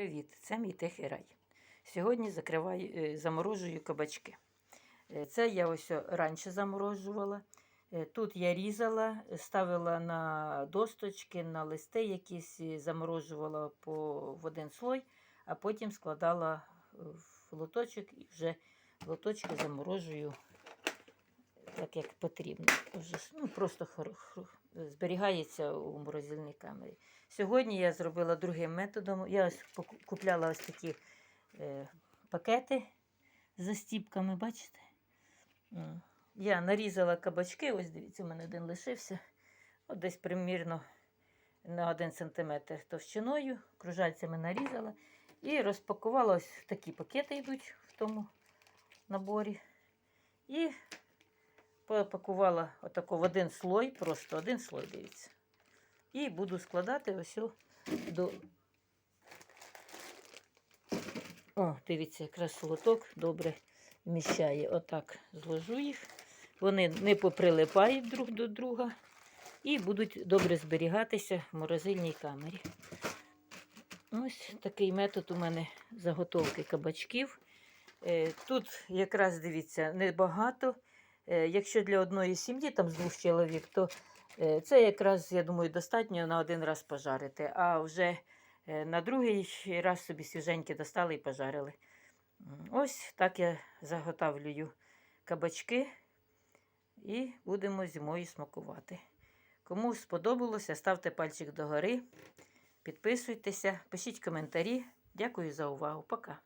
Привіт, це мій тихий рай. Сьогодні закриваю, е, заморожую кабачки. Е, Це я ось раніше заморожувала. Е, Тут я різала, ставила на досточки, на листи якісь, заморожувала по, в один слой, а потім складала в лоточок і вже лоточки заморожую так, як потрібно. Ну, просто зберігається у морозильній камері. Сьогодні я зробила другим методом. Я ось купляла ось такі е, пакети з застіпками, бачите? Я нарізала кабачки, ось дивіться, у мене один лишився. От десь примірно на 1 см товщиною, кружальцями нарізала і розпакувала ось такі пакети йдуть в тому наборі. І попакувала отако в один слой, просто один слой, дивіться. І буду складати ось до. О, дивіться, якраз лоток добре вміщає. Отак зложу їх. Вони не поприлипають друг до друга і будуть добре зберігатися в морозильній камері. Ось такий метод у мене заготовки кабачків. Е, Тут якраз дивіться небагато. Е, Якщо для одної сім'ї, там з двох чоловік, то е, це якраз, я думаю, достатньо на один раз пожарити. А вже е, на другий раз собі свіженькі достали і пожарили. Ось так я заготовлюю кабачки і будемо зимою смакувати. Кому сподобалося, ставте пальчик догори, підписуйтеся, пишіть коментарі. Дякую за увагу. Пока.